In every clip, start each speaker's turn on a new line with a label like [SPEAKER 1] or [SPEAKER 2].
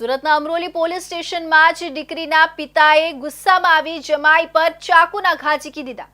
[SPEAKER 1] સુરતના અમરોલી પોલીસ સ્ટેશનમાં જ દીકરીના પિતાએ ગુસ્સામાં આવી જમાઈ પર ચાકુના ઘા ઝીકી દીધા.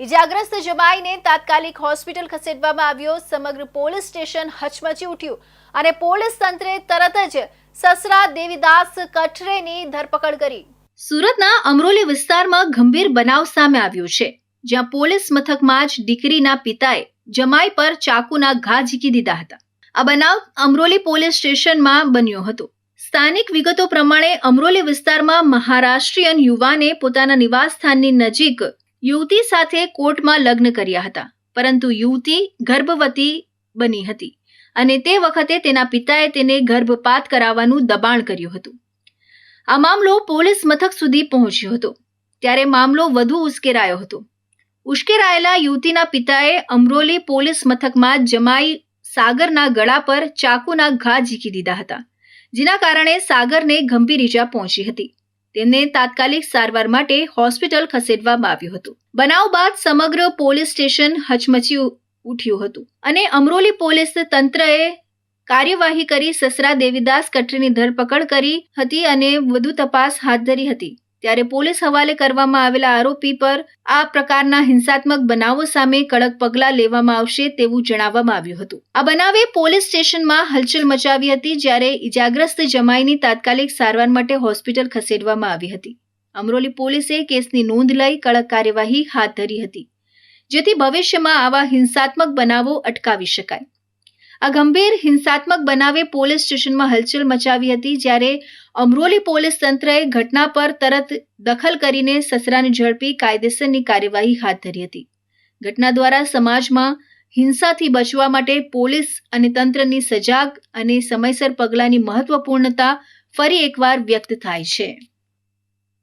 [SPEAKER 1] ઇજાગ્રસ્ત જમાઈને તાત્કાલિક હોસ્પિટલ ખસેડવામાં આવ્યો. સમગ્ર પોલીસ સ્ટેશન હચમચી ઉઠ્યું અને પોલીસ તંત્રે તરત જ સસરા દેવીદાસ કઠરેની ધરપકડ કરી. સુરતના અમરોલી વિસ્તારમાં ગંભીર બનાવ સામે આવ્યો છે, જ્યાં પોલીસ મથકમાં જ દીકરીના પિતાએ જમાઈ પર ચાકુના ઘા ઝીકી દીધા હતા. આ બનાવ અમરોલી પોલીસ સ્ટેશનમાં બન્યો હતો. સ્થાનિક વિગતો પ્રમાણે અમરોલી વિસ્તારમાં મહારાષ્ટ્રીયન યુવાને પોતાના નિવાસસ્થાનની નજીક યુવતી સાથે કોર્ટમાં લગ્ન કર્યા હતા. પરંતુ યુવતી ગર્ભવતી બની હતી અને તે વખતે તેના પિતાએ તેને ગર્ભપાત કરાવવાનું દબાણ કર્યું હતું. આ મામલો પોલીસ મથક સુધી પહોંચ્યો હતો. ત્યારે મામલો વધુ ઉશ્કેરાયો હતો. ઉશ્કેરાયેલા યુવતીના પિતાએ અમરોલી પોલીસ મથકમાં જમાઈ સાગરના ગળા પર ચાકુના ઘા ઝીકી દીધા હતા. જેના કારણે સાગરને ગંભીર ઈજા પહોંચી હતી. તેમને તાત્કાલિક સારવાર માટે હોસ્પિટલ ખસેડવામાં આવ્યું હતું. બનાવ બાદ સમગ્ર પોલીસ સ્ટેશન હચમચી ઉઠ્યું હતું અને અમરોલી પોલીસ તંત્રએ કાર્યવાહી કરી સસરા દેવીદાસ કટરીની ધરપકડ કરી હતી અને વધુ તપાસ હાથ ધરી હતી. ત્યારે પોલીસ હવાલે કરવામાં આવેલા આરોપી પર આ પ્રકારના હિંસાત્મક બનાવો સામે કડક પગલાં લેવામાં આવશે તેવું જણાવવામાં આવ્યું હતું. આ બનાવે પોલીસ સ્ટેશનમાં હલચલ મચાવી હતી જ્યારે ઇજાગ્રસ્ત જમાઈની તાત્કાલિક સારવાર માટે હોસ્પિટલ ખસેડવામાં આવી હતી. અમરોલી પોલીસે કેસની નોંધ લઈ કડક કાર્યવાહી હાથ ધરી હતી, જેથી ભવિષ્યમાં આવા હિંસાત્મક બનાવો અટકાવી શકાય. આ ગંભીર હિંસાત્મક બનાવે પોલીસ સ્ટેશનમાં હલચલ મચાવી હતી જ્યારે અમરોલી પોલીસ તંત્રએ ઘટના પર તરત દખલ કરીને સસરાને ઝડપી કાયદેસરની કાર્યવાહી હાથ ધરી હતી. ઘટના દ્વારા સમાજમાં હિંસાથી બચવા માટે પોલીસ અને તંત્રની સજાગ અને સમયસર પગલાંની મહત્વપૂર્ણતા ફરી એકવાર વ્યક્ત થાય છે.